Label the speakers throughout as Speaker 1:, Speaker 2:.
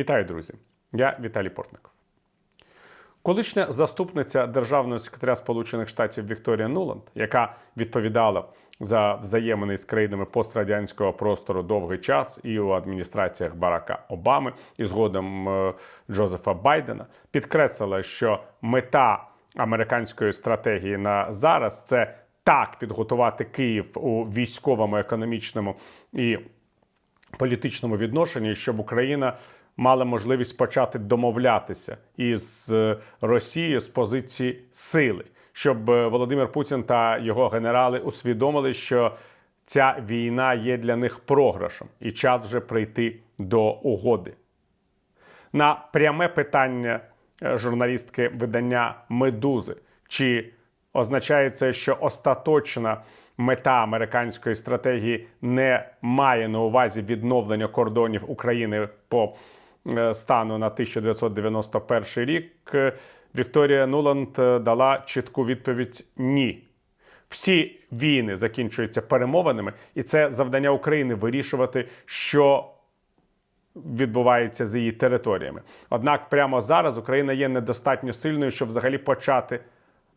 Speaker 1: Вітаю, друзі! Я Віталій Портников. Колишня заступниця державного секретаря Сполучених Штатів Вікторія Нуланд, яка відповідала за взаємини з країнами пострадянського простору довгий час і у адміністраціях Барака Обами, і згодом е, Джозефа Байдена, підкреслила, що мета американської стратегії на зараз це так підготувати Київ у військовому, економічному і політичному відношенні, щоб Україна мала можливість почати домовлятися із е, Росією з позиції сили, щоб е, Володимир Путін та його генерали усвідомили, що ця війна є для них програшем, і час вже прийти до угоди. На пряме питання е, журналістки видання Медузи, чи означає це, що остаточна мета американської стратегії не має на увазі відновлення кордонів України по стану на 1991 рік, е, Вікторія Нуланд е, дала чітку відповідь ні. Всі війни закінчуються перемовинами, і це завдання України вирішувати, що відбувається з її територіями. Однак прямо зараз Україна є недостатньо сильною, щоб взагалі почати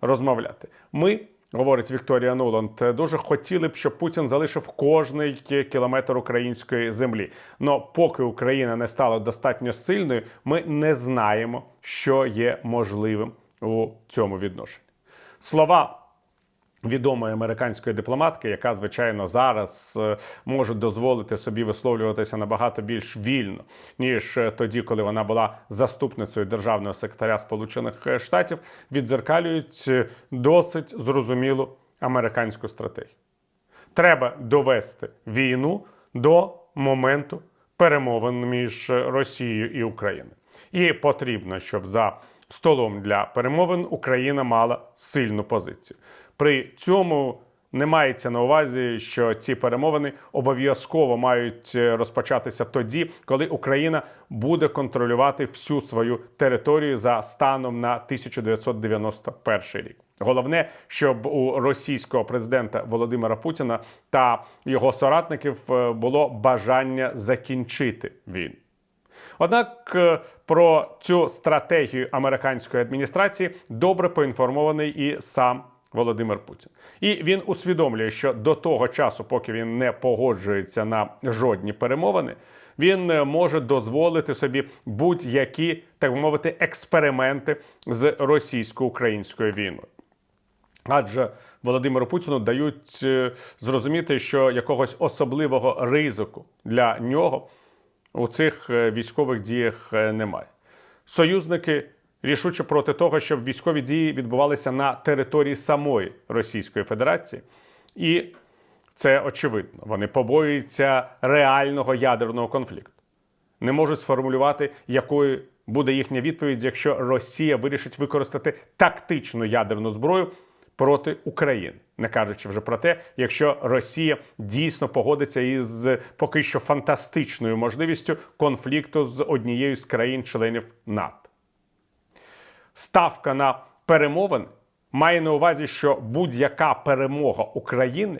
Speaker 1: розмовляти. Ми, говорить Вікторія Нуланд, дуже хотіли б, щоб Путін залишив кожний кілометр української землі. Но поки Україна не стала достатньо сильною, ми не знаємо, що є можливим у цьому відношенні. Слова відомої американської дипломатки, яка звичайно зараз е, може дозволити собі висловлюватися набагато більш вільно ніж е, тоді, коли вона була заступницею державного секретаря Сполучених Штатів, віддзеркалюють е, досить зрозумілу американську стратегію. Треба довести війну до моменту перемовин між Росією і Україною. І потрібно, щоб за столом для перемовин Україна мала сильну позицію. При цьому не мається на увазі, що ці перемовини обов'язково мають е, розпочатися тоді, коли Україна буде контролювати всю свою територію за станом на 1991 рік. Головне, щоб у російського президента Володимира Путіна та його соратників е, було бажання закінчити війну. Однак е, про цю стратегію американської адміністрації добре поінформований і сам Володимир Путін. І він усвідомлює, що до того часу, поки він не погоджується на жодні перемовини, він е, може дозволити собі будь-які, так би мовити, експерименти з російсько-українською війною. Адже Володимиру Путіну дають е, зрозуміти, що якогось особливого ризику для нього у цих е, військових діях немає. Союзники рішуче проти того, щоб військові дії відбувалися на території самої Російської Федерації, і це очевидно. Вони побоюються реального ядерного конфлікту. Не можуть сформулювати, якою буде їхня відповідь, якщо Росія вирішить використати тактичну ядерну зброю проти України, не кажучи вже про те, якщо Росія дійсно погодиться із поки що фантастичною можливістю конфлікту з однією з країн-членів НАТО ставка на перемовини має на увазі, що будь-яка перемога України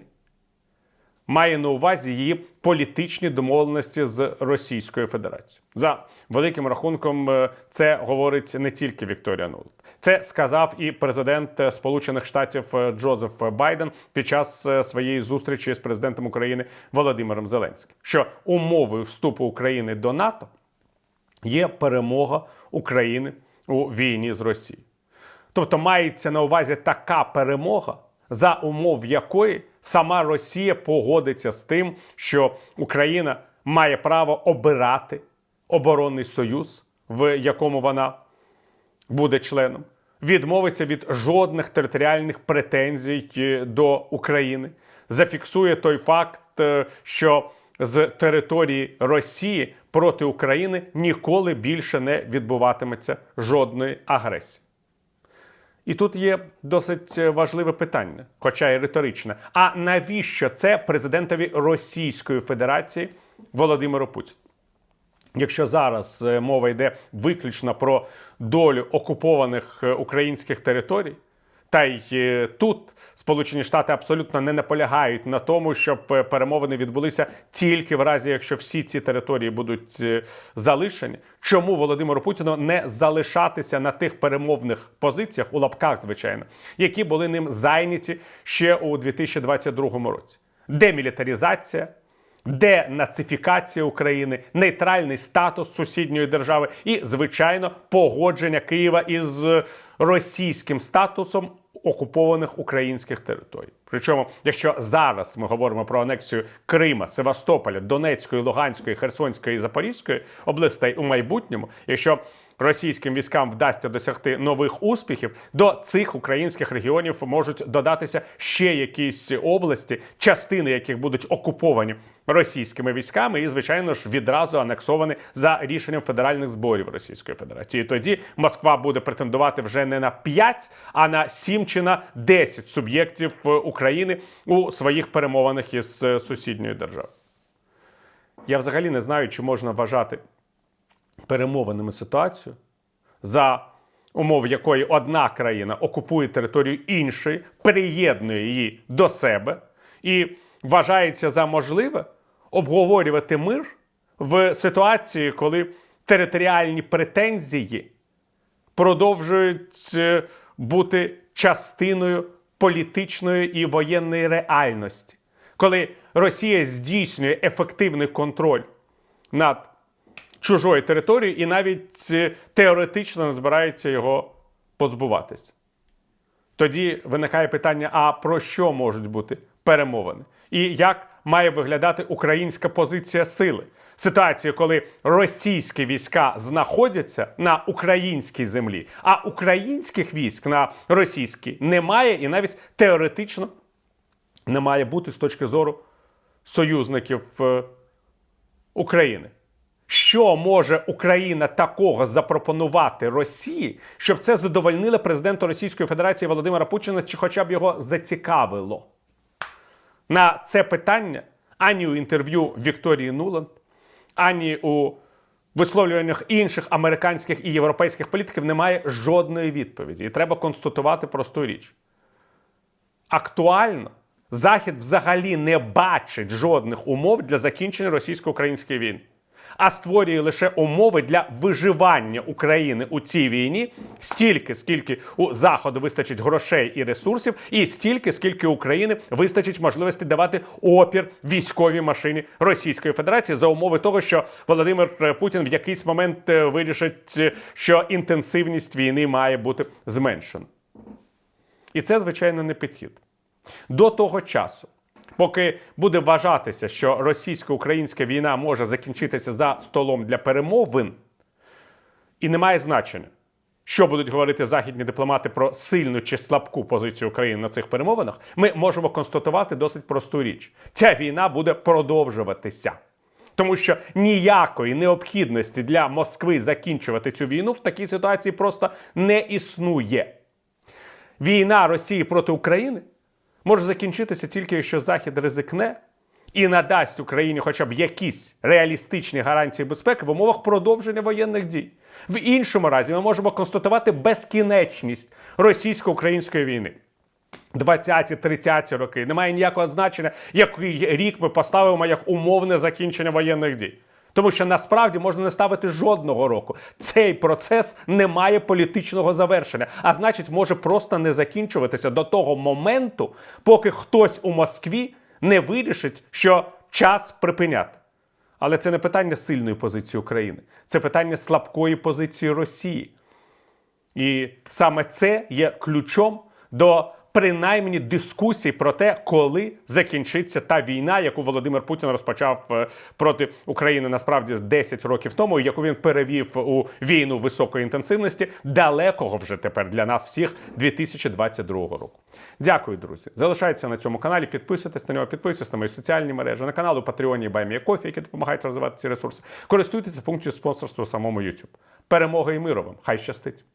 Speaker 1: має на увазі її політичні домовленості з Російською Федерацією. За великим рахунком, е, це говорить не тільки Вікторія Нуланд. Це сказав і президент Сполучених Штатів е, Джозеф Байден під час е, своєї зустрічі з президентом України Володимиром Зеленським, що умовою вступу України до НАТО є перемога України у війні з Росією. Тобто мається на увазі така перемога, за умов якої сама Росія погодиться з тим, що Україна має право обирати оборонний союз, в якому вона буде членом, відмовиться від жодних територіальних претензій е, до України, зафіксує той факт, е, що з території Росії проти України ніколи більше не відбуватиметься жодної агресії. І тут є досить важливе питання, хоча й риторичне. А навіщо це президентові Російської Федерації Володимиру Путіну? Якщо зараз е, мова йде виключно про долю окупованих е, українських територій, та й е, тут Сполучені Штати абсолютно не наполягають на тому, щоб е, перемовини відбулися тільки в разі, якщо всі ці території будуть е, залишені. Чому Володимиру Путіну не залишатися на тих перемовних позиціях у лапках, звичайно, які були ним зайняті ще у 2022 році? Демілітаризація, денацифікація України, нейтральний статус сусідньої держави і, звичайно, погодження Києва із російським статусом окупованих українських територій. Причому, якщо зараз ми говоримо про анексію Крима, Севастополя, Донецької, Луганської, Херсонської і Запорізької областей у майбутньому, якщо російським військам вдасться досягти нових успіхів, до цих українських регіонів можуть додатися ще якісь області, частини яких будуть окуповані російськими військами, і звичайно ж відразу анексовані за рішенням федеральних зборів Російської Федерації. Тоді Москва буде претендувати вже не на 5, а на 7 чи на 10 суб'єктів е, України у своїх перемовинах із е, сусідньою державою. Я взагалі не знаю, чи можна вважати перемовинами ситуацію, за умов якої одна країна окупує територію іншої, приєднує її до себе і вважається за можливе обговорювати мир в ситуації, коли територіальні претензії продовжують е, бути частиною політичної і воєнної реальності, коли Росія здійснює ефективний контроль над чужою територією і навіть е, теоретично не збирається його позбуватись. Тоді виникає питання: а про що можуть бути перемовини? І як має виглядати українська позиція сили? Ситуація, коли російські війська знаходяться на українській землі, а українських військ на російській немає, і навіть теоретично не має бути з точки зору союзників е, України. Що може Україна такого запропонувати Росії, щоб це задовольнило президента Російської Федерації Володимира Путіна, чи хоча б його зацікавило? На це питання ані у інтерв'ю Вікторії Нуланд, ані у висловлюваннях інших американських і європейських політиків немає жодної відповіді. І треба констатувати просту річ. Актуально Захід взагалі не бачить жодних умов для закінчення російсько-української війни а створює лише умови для виживання України у цій війні стільки, скільки у заходу вистачить грошей і ресурсів, і стільки, скільки України вистачить можливості давати опір військовій машині Російської Федерації за умови того, що Володимир Путін в якийсь момент е, вирішить, е, що інтенсивність війни має бути зменшена. І це, звичайно, не підхід. До того часу, Поки буде вважатися, що російсько-українська війна може закінчитися за столом для перемовин, і не має значення, що будуть говорити західні дипломати про сильну чи слабку позицію України на цих перемовинах, ми можемо констатувати досить просту річ: ця війна буде продовжуватися. Тому що ніякої необхідності для Москви закінчувати цю війну в такій ситуації просто не існує. Війна Росії проти України може закінчитися тільки якщо Захід ризикне і надасть Україні хоча б якісь реалістичні гарантії безпеки в умовах продовження воєнних дій. В іншому разі ми можемо констатувати безкінечність російсько-української війни. 20-30 роки немає ніякого значення, який рік ми поставимо як умовне закінчення воєнних дій. Тому що насправді можна не ставити жодного року. Цей процес не має політичного завершення, а значить, може просто не закінчуватися до того моменту, поки хтось у Москві не вирішить, що час припиняти. Але це не питання сильної позиції України, це питання слабкої позиції Росії. І саме це є ключом до принаймні дискусій про те, коли закінчиться та війна, яку Володимир Путін розпочав е, проти України насправді 10 років тому, яку він перевів у війну високої інтенсивності, далекого вже тепер для нас всіх 2022 року. Дякую, друзі. Залишайтеся на цьому каналі. Підписуйтесь на нього, підписуйтесь на мої соціальні мережі, на канал у Патреоні Баймія Кофі, які допомагають розвивати ці ресурси. Користуйтеся функцією спонсорства у самому YouTube. Перемоги і миру вам! Хай щастить!